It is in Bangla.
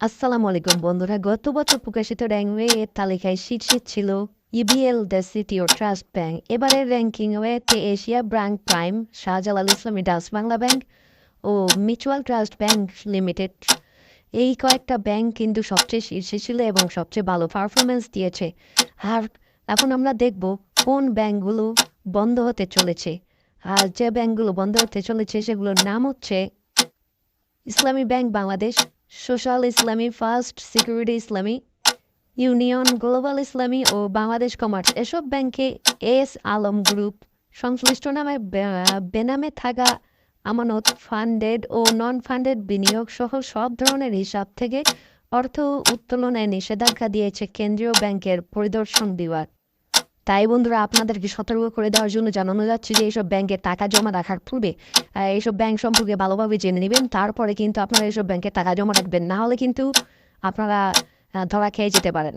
আসসালামু আলাইকুম বন্ধুরা। গত বছর প্রকাশিত র্যাঙ্কওয়ে তালিকায় শীর্ষে ছিল ইবিএল দ্য সিটি ও ট্রাস্ট ব্যাংক এবারের র্যাঙ্কিং ওয়েতে Asia bank prime, Shahjalal Islami ডাস বাংলা ব্যাংক ও মিউচুয়াল ট্রাস্ট ব্যাংক লিমিটেড। এই কয়েকটা ব্যাংক কিন্তু সবচেয়ে শীর্ষে ছিল এবং সবচেয়ে ভালো পারফরমেন্স দিয়েছে। আর এখন আমরা দেখব কোন ব্যাংকগুলো বন্ধ হতে চলেছে। আর যে ব্যাংকগুলো বন্ধ হতে চলেছে, সেগুলোর নাম হচ্ছে Islami bank Bangladesh social Islami first security Islami union global Islami ও বাংলাদেশ কমার্স এসব ব্যাংকে এস আলম গ্রুপ সংশ্লিষ্ট নামে বেনামে থাকা আমানত ফান্ডেড ও নন ফান্ডেড বিনিয়োগ সহ সব ধরনের হিসাব থেকে অর্থ উত্তোলনে নিষেধাজ্ঞা দিয়েছে কেন্দ্রীয় ব্যাংকের পরিদর্শন বিভাগ। তাই বন্ধুরা আপনাদেরকে সতর্ক করে দেওয়ার জন্য জানানো যাচ্ছে যে এইসব ব্যাংকে টাকা জমা রাখার পূর্বে এইসব ব্যাংক সম্পর্কে ভালোভাবে জেনে নেবেন। তারপরে কিন্তু আপনারা এইসব ব্যাংকে টাকা জমা রাখবেন। না হলে কিন্তু আপনারা ধরা খেয়ে যেতে পারেন।